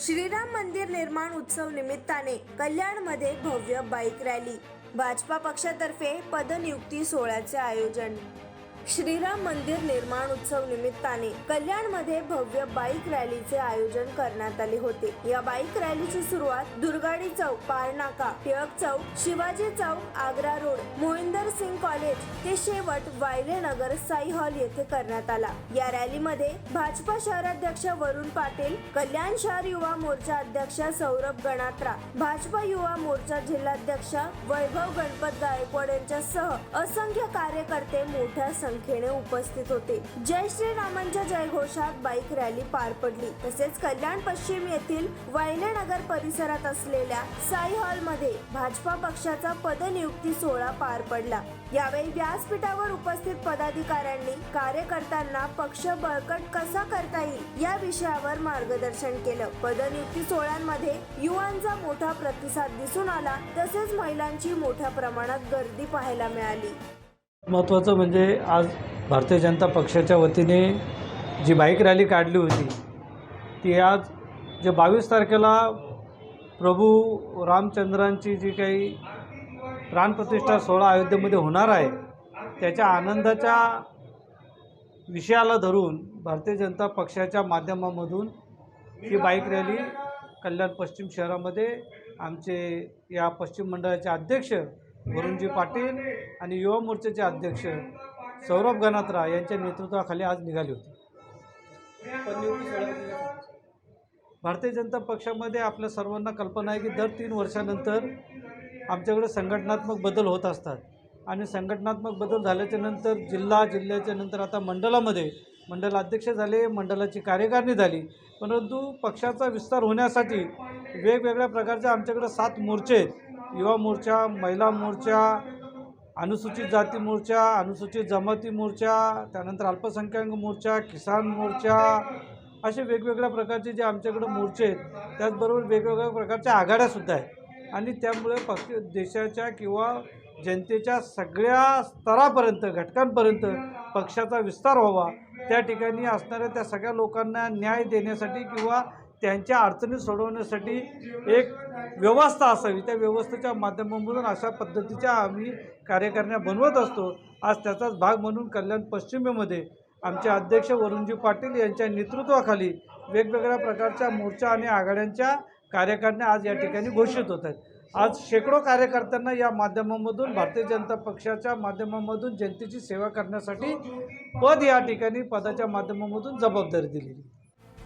श्रीराम मंदिर निर्माण उत्सव निमित्ताने कल्याणमध्ये भव्य बाईक रॅली. भाजपा पक्षातर्फे पदनियुक्ती सोहळ्याचे आयोजन. श्रीराम मंदिर निर्माण उत्सव निमित्ताने कल्याणमध्ये भव्य बाईक रॅलीचे आयोजन करण्यात आले होते. या बाईक रॅलीची सुरुवात दुर्गाडी चौक पारनाका टिळक चौक शिवाजी चौक आग्रा रोड मोहिंदर सिंग कॉलेज ते शेवट वायले नगर साई हॉल येथे करण्यात आला. या रॅलीमध्ये भाजपा शहराध्यक्ष वरुण पाटील कल्याण शहर युवा मोर्चा अध्यक्ष सौरभ गणात्रा भाजपा युवा मोर्चा जिल्हाध्यक्ष वैभव गणपत गायकवाड यांच्यासह असंख्य कार्यकर्ते मोठ्या संख्येने उपस्थित होते. जय श्रीरामांच्या जयघोषात बाईक रॅली पार पडली. तसेच कल्याण पश्चिम येथील वैनगर परिसरात असलेल्या साई हॉलमध्ये भाजपा पक्षाचा पदनियुक्ती सोहळा पार पडला. यावेळी व्यासपीठावर उपस्थित पदाधिकाऱ्यांनी कार्यकर्त्यांना पक्ष बळकट कसा करता येईल या विषयावर मार्गदर्शन केलं. पदनियुक्ती सोहळ्यांमध्ये युवांचा मोठा प्रतिसाद दिसून आला. तसेच महिलांची मोठ्या प्रमाणात गर्दी पाहायला मिळाली. महत्त्वाचं म्हणजे आज भारतीय जनता पक्षाच्या वतीने जी बाईक रॅली काढली होती ती आज जे बावीस तारखेला प्रभू रामचंद्रांची जी काही प्राणप्रतिष्ठा सोहळा अयोध्येमध्ये होणार आहे त्याच्या आनंदाच्या विषयाला धरून भारतीय जनता पक्षाच्या माध्यमामधून ही बाईक रॅली कल्याण पश्चिम शहरामध्ये आमचे या पश्चिम मंडळाचे अध्यक्ष वरुणजी पाटील आणि युवा मोर्चाचे अध्यक्ष सौरभ गणात्रा यांच्या नेतृत्वाखाली आज निघाली होती. भारतीय जनता पक्षामध्ये आपल्या सर्वांना कल्पना आहे की दर तीन वर्षानंतर आमच्याकडे संघटनात्मक बदल होत असतात. आणि संघटनात्मक बदल झाल्याच्यानंतर जिल्हा जिल्ह्याच्या नंतर आता मंडळामध्ये मंडल अध्यक्ष झाले मंडळाची कार्यकारिणी झाली. परंतु पक्षाचा विस्तार होण्यासाठी वेगवेगळ्या प्रकारचे आमच्याकडे सात मोर्चे आहेत. युवा मोर्चा महिला मोर्चा अनुसूचित जाती मोर्चा अनुसूचित जमाती मोर्चा त्यानंतर अल्पसंख्याक मोर्चा किसान मोर्चा असे वेगवेगळ्या प्रकारचे जे आमच्याकडे मोर्चे आहेत त्याचबरोबर वेगवेगळ्या प्रकारच्या आघाड्यासुद्धा आहेत. आणि त्यामुळे पक्ष देशाच्या किंवा जनतेच्या सगळ्या स्तरापर्यंत घटकांपर्यंत पक्षाचा विस्तार व्हावा. त्या ठिकाणी असणाऱ्या त्या सगळ्या लोकांना न्याय देण्यासाठी किंवा त्यांच्या अडचणी सोडवण्यासाठी एक व्यवस्था असावी. त्या व्यवस्थेच्या माध्यमामधून अशा पद्धतीच्या आम्ही कार्यकारिण्या बनवत असतो. आज त्याचाच भाग म्हणून कल्याण पश्चिमेमध्ये आमचे अध्यक्ष वरुणजी पाटील यांच्या नेतृत्वाखाली वेगवेगळ्या प्रकारच्या मोर्चा आणि आघाड्यांच्या कार्यकारिण्या आज या ठिकाणी घोषित होत आहेत. आज शेकडो कार्यकर्त्यांना या माध्यमामधून भारतीय जनता पक्षाच्या माध्यमामधून जनतेची सेवा करण्यासाठी पद या ठिकाणी पदाच्या माध्यमामधून जबाबदारी दिलेली